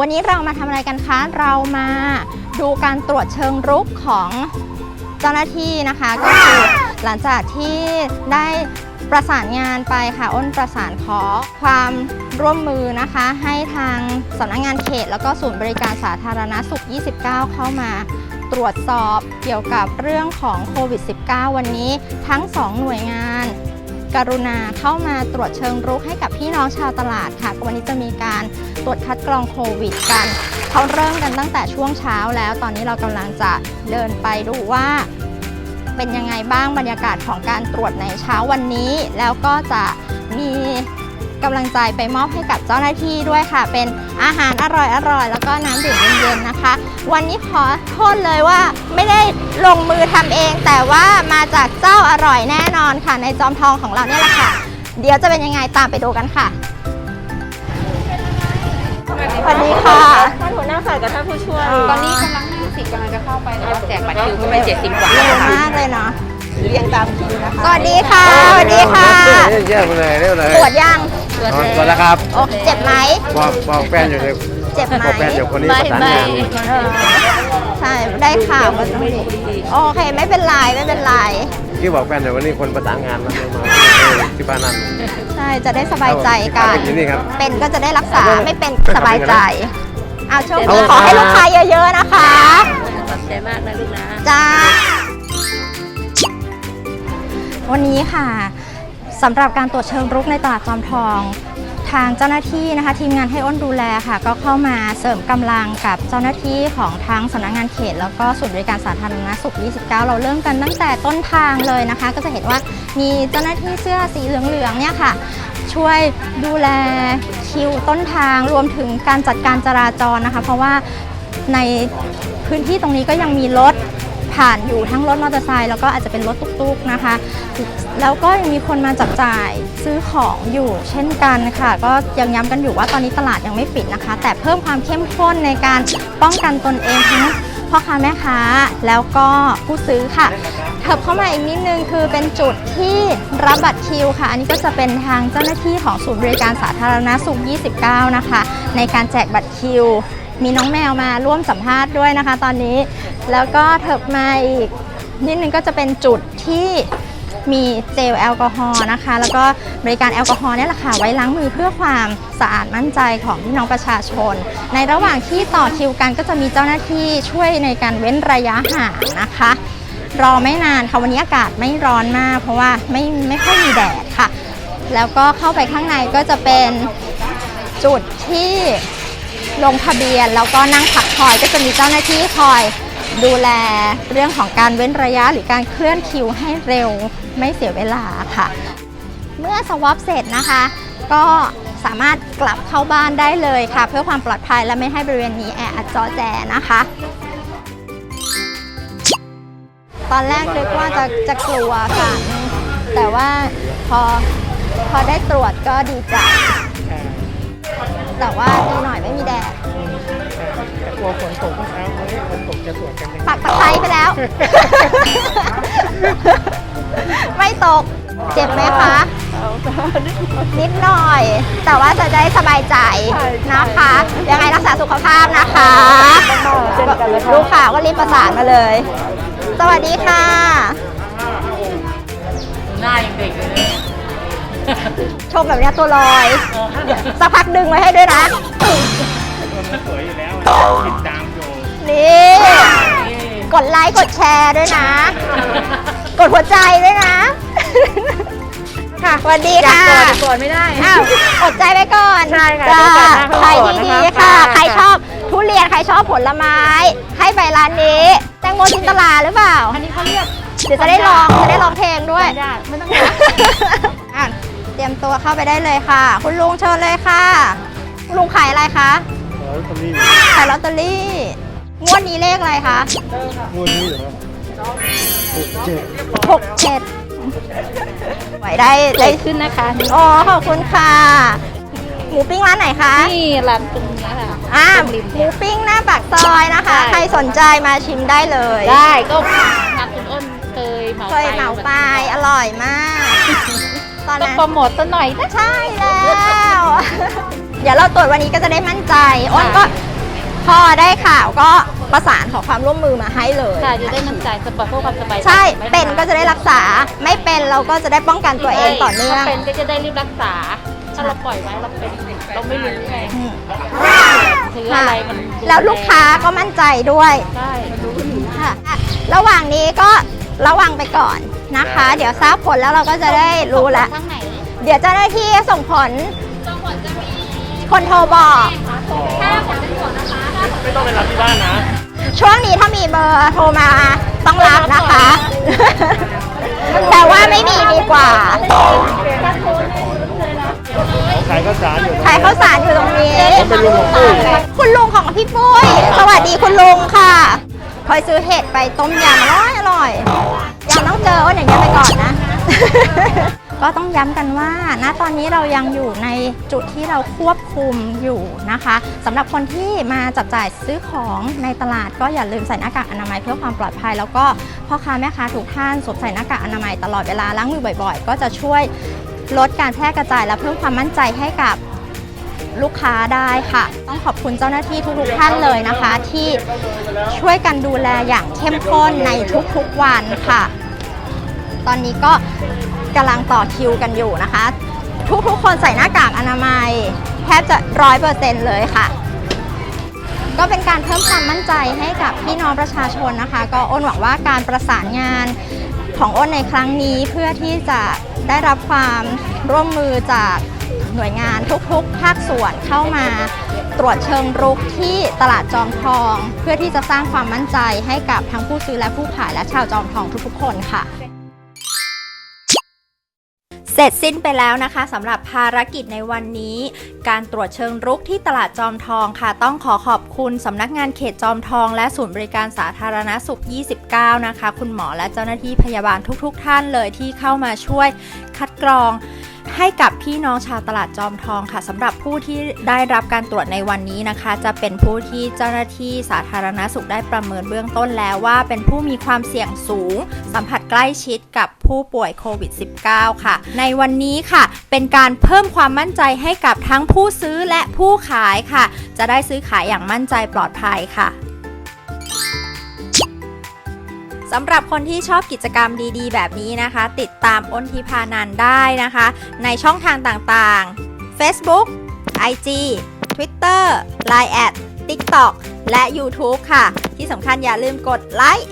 วันนี้เรามาทำอะไรกันคะ เรามาดูการตรวจเชิงรุกของเจ้าหน้าที่นะคะ ก็คือหลังจากที่ได้ประสานงานไปค่ะ อ้นประสานขอความร่วมมือนะคะ ให้ทางสำนักงานเขต แล้วก็ศูนย์บริการสาธารณสุข 29 เข้ามาตรวจสอบเกี่ยวกับเรื่องของโควิด -19 วันนี้ทั้ง 2 หน่วยงาน กรุณาเข้ามาตรวจเชิงรุกให้กับพี่น้องชาวตลาดค่ะ วันนี้จะมีการตรวจคัดกรองโควิดกัน เขาเริ่มกันตั้งแต่ช่วงเช้าแล้ว ตอนนี้เรากำลังจะเดินไปดูว่า เป็นยังไงบ้างบรรยากาศของการตรวจในเช้าวันนี้ แล้วก็จะมี กำลังใจไปมอบให้กับเจ้าหน้าที่ด้วยค่ะ เป็นอาหารอร่อยๆแล้วก็น้ำดื่มเย็นๆนะคะ วันนี้ขอโทษเลยว่าไม่ได้ลงมือทำเอง แต่ว่ามาจากเจ้าอร่อยแน่นอนค่ะ ในจอมทองของเราเนี่ยแหละค่ะ เดี๋ยวจะเป็นยังไงตามไปดูกันค่ะสวัสดีค่ะท่านหัวหน้าฝ่ายกับท่านผู้ช่วยตอนนี้กำลัง50กำลังจะเข้าไปนะคะแจกบัตรคิวก็เป็น70กว่าเร็วค่ะมากเลยเนาะเรียงตามคิวนะคะสวัสดีค่ะสวัสดีค่ะเยี่ยมเลยเร็วเลยตรวจยังตัว นอนแทก่อนนแล้วครับโอเคเจ็บไหมบอกบอกแฟนอยู่เลยเจ็บไหมบอกแฟนอยู่คนนี้ประสานงานเออใช่ได้ข่าวว่าต้องดีโอเคไม่เป็นไรไม่เป็นไรที่บอกแฟนอยู่วันนี้คนประสานงานมามาที่บ้านนั่นใช่จะได้สบายใจกันเอาเป็นอย่างนี้ครับเป็นก็จะได้รักษาไม่เป็นสบายใจเอาโชคเอาดีขอให้ลูกค้าเยอะๆนะคะขอบใจมากนะลูกนะจ้าวันนี้ค่ะ สำหรับการตรวจเชิงรุกในตลาดจอมทอง ทางเจ้าหน้าที่นะคะทีมงานให้อ้นดูแลค่ะ ก็เข้ามาเสริมกำลังกับเจ้าหน้าที่ของทั้งสำนักงานเขต แล้วก็ศูนย์บริการสาธารณสุข 29 เราเริ่มกันตั้งแต่ต้นทางเลยนะคะ ก็จะเห็นว่ามีเจ้าหน้าที่เสื้อสีเหลืองๆเนี่ยค่ะช่วยดูแลคิวต้นทางรวมถึงการจัดการจราจรนะคะ เพราะว่าในพื้นที่ตรงนี้ก็ยังมีรถ ผ่านอยู่ทั้งรถมอเตอร์ไซค์แล้วก็อาจจะเป็นรถตุ๊กๆนะคะ แล้วก็ยังมีคนมาจับจ่ายซื้อของอยู่เช่นกันค่ะ ก็ยังย้ำกันอยู่ว่าตอนนี้ตลาดยังไม่ปิดนะคะ แต่เพิ่มความเข้มข้นในการป้องกันตนเองทั้งพ่อค้าแม่ค้าแล้วก็ผู้ซื้อค่ะเถิบเข้ามาอีกนิดนึงคือเป็นจุดที่รับบัตรคิวค่ะ อันนี้ก็จะเป็นทางเจ้าหน้าที่ของศูนย์บริการสาธารณสุข 29 นะคะ ในการแจกบัตรคิว มีน้องแมวมาร่วมสัมภาษณ์ด้วยนะคะ ตอนนี้ แล้วก็เถิบมาอีกนิดนึงก็จะเป็นจุดที่มีเจลแอลกอฮอล์นะคะ แล้วก็บริการแอลกอฮอล์นี่แหละค่ะไว้ล้างมือเพื่อความสะอาดมั่นใจของพี่น้องประชาชน ในระหว่างที่ต่อคิวกันก็จะมีเจ้าหน้าที่ช่วยในการเว้นระยะห่างนะคะ รอไม่นานค่ะวันนี้อากาศไม่ร้อนมาก เพราะว่าไม่ไม่ค่อยมีแดดค่ะ แล้วก็เข้าไปข้างในก็จะเป็นจุดที่ ลงทะเบียน แล้วก็นั่งพักคอยก็จะมีเจ้าหน้าที่คอยดูแลเรื่องของการเว้นระยะหรือการเคลื่อนคิวให้เร็วไม่เสียเวลาค่ะ เมื่อสวอปเสร็จนะคะ ก็สามารถกลับเข้าบ้านได้เลยค่ะ เพื่อความปลอดภัยและไม่ให้บริเวณนี้แออัดจอแจนะคะ ตอนแรกนึกว่าจะจะกลัวค่ะ แต่ว่าพอพอได้ตรวจก็ดีใจ แต่ว่าดีหน่อยไม่มีแดดแต่กลัวฝนตกเมื่อเช้าเขาให้ฝนตกจะตรวจกันยังไงปักตะไคร้ไปแล้ว ไม่ตก เจ็บไหมคะนิดหน่อย แต่ว่าจะได้สบายใจนะคะ ยังไงรักษาสุขภาพนะคะ เช่นกันเลยค่ะ ลูกค้าก็รีบประสานมาเลย สวัสดีค่ะ หน้ายังเด็กเลยนะ ชมแบบเนี้ยตัวลอย สักพักดึงไว้ให้ด้วยนะ มันสวยอยู่แล้วติดตามอยู่นี่ กดไลค์กดแชร์ด้วยนะ กดหัวใจด้วยนะ ค่ะสวัสดีค่ะกดไม่ได้ อ้าวอดใจไว้ก่อนใช่ค่ะจ้าดูจากหน้าใครข้างก่อนดีนะคะๆค่ะค่ะ ใครชอบทุเรียน ใครชอบผลไม้ ให้ไปร้านนี้ แตงโมจินตลาหรือเปล่า อันนี้เขาเรียกเดี๋ยวจะได้ลอง จะได้ลองเพลงด้วยญาติไม่ต้องอะ เตรียมตัวเข้าไปได้เลยค่ะ คุณลุงเชิญเลยค่ะคุณลุงขายอะไรคะแล้วตอนนี้ขายลอตเตอรี่งวดนี้เลขอะไรคะงวดนี้เหรอหกเจ็ดหกเจ็ดไหวได้ใจได้ขึ้นนะคะอ๋อขอบคุณค่ะ หมูปิ้งร้านไหนคะนี่ร้านตรงนี้ค่ะอ่าหมูปิ้งหน้าปากซอยนะคะใช่ใครสนใจมาชิมได้เลย ได้ก็ทางคุณอ้นเคยเหมาเคยเหมาไปอร่อยมาก ตอนต้องนั้น โปรโมทซะหน่อยนะ ใช่แล้ว เดี๋ยวเราตรวจวันนี้ก็จะได้มั่นใจอ้นก็พอได้ข่าวก็ประสานขอความร่วมมือมาให้เลยค่ะจะได้มั่นใจสบายเพื่อความสบายใจใช่ไม่เป็นก็จะได้รักษาไม่เป็นเราก็จะได้ป้องกันตัวเองต่อเนื่องถ้าเป็นก็จะได้รีบรักษา ถ้าเราปล่อยไว้เราเป็นเราไม่รู้ไงอืมถืออะไรมันดูแล้วลูกค้าก็มั่นใจด้วย ใช่ค่ะ ระหว่างนี้ก็ระวังไปก่อน นะคะ เดี๋ยวทราบผลแล้วเราก็จะได้รู้แล้วข้างไหนเดี๋ยวเจ้าหน้าที่ส่งผลคนโทรบอกไม่ต้องไปรับที่บ้านนะ ช่วงนี้ถ้ามีเบอร์โทรมาต้องรับนะคะ แต่ว่าไม่มีดีกว่า ขายข้าวสารอยู่ขายข้าวสารอยู่ตรงนี้ผมเป็นลุงของปุ้ย คุณลุงของพี่ปุ้ย สวัสดีคุณลุงค่ะ เคยซื้อเห็ดไปต้มยำอร่อยอร่อยยังต้องเจอว่าอย่างนี้ยไปก่อนนะ ก็ต้องย้ำกันว่าณตอนนี้เรายังอยู่ในจุดที่เราควบคุมอยู่นะคะสำหรับคนที่มาจับจ่ายซื้อของในตลาดก็อย่าลืมใส่หน้ากากอนามัยเพื่อความปลอดภัย แล้วก็พ่อค้าแม่ค้าทุกท่านสวมใส่หน้ากากอนามัยตลอดเวลาล้างมือบ่อย ๆ ก็จะช่วยลดการแพร่กระจายและเพิ่มความมั่นใจให้กับ ลูกค้าได้ค่ะ ต้องขอบคุณเจ้าหน้าที่ทุกๆท่านเลยนะคะ ที่ช่วยกันดูแลอย่างเข้มข้นในทุกๆวันค่ะ ตอนนี้ก็กำลังต่อคิวกันอยู่นะคะ ทุกๆคนใส่หน้ากากอนามัยแทบจะร้อยเปอร์เซ็นต์เลยค่ะ ก็เป็นการเพิ่มความมั่นใจให้กับพี่น้องประชาชนนะคะ ก็อ้นหวังว่าการประสานงานของอ้นในครั้งนี้เพื่อที่จะได้รับความร่วมมือจาก หน่วยงานทุกๆ ภาคส่วนเข้ามาตรวจเชิงรุกที่ตลาดจอมทอง เพื่อที่จะสร้างความมั่นใจให้กับทั้งผู้ซื้อและผู้ขายและชาวจอมทองทุกๆ คนค่ะเสร็จสิ้นไปแล้วนะคะสำหรับภารกิจในวันนี้ การตรวจเชิงรุกที่ตลาดจอมทองค่ะ ต้องขอขอบคุณสำนักงานเขตจอมทอง และศูนย์บริการสาธารณสุข 29 นะคะ คุณหมอและเจ้าหน้าที่พยาบาลทุกๆทท่านเลยที่เข้ามาช่วยคัดกรอง ให้กับพี่น้องชาวตลาดจอมทองค่ะสำหรับผู้ที่ได้รับการตรวจในวันนี้นะคะ จะเป็นผู้ที่เจ้าหน้าที่สาธารณสุขได้ประเมินเบื้องต้นแล้วว่า เป็นผู้มีความเสี่ยงสูง สัมผัสใกล้ชิดกับผู้ป่วยโควิด -19 ค่ะ ในวันนี้ค่ะ เป็นการเพิ่มความมั่นใจให้กับทั้งผู้ซื้อและผู้ขายค่ะ จะได้ซื้อขายอย่างมั่นใจปลอดภัยค่ะ สำหรับคนที่ชอบกิจกรรมดีๆ แบบนี้นะคะ ติดตามอ้นทิพานันได้นะคะ ในช่องทางต่างๆ Facebook IG Twitter Line แอด TikTok และ YouTube ค่ะ ที่สำคัญอย่าลืมกดไลค์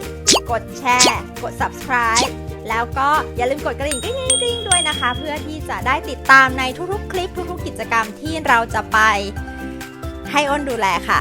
กดแชร์ กด Subscribe แล้วก็อย่าลืมกดกระดิ่งกริ๊งกริ๊งๆด้วยนะคะ เพื่อที่จะได้ติดตามในทุกๆ คลิปทุกๆ กิจกรรมที่เราจะไปให้อ้นดูแลค่ะ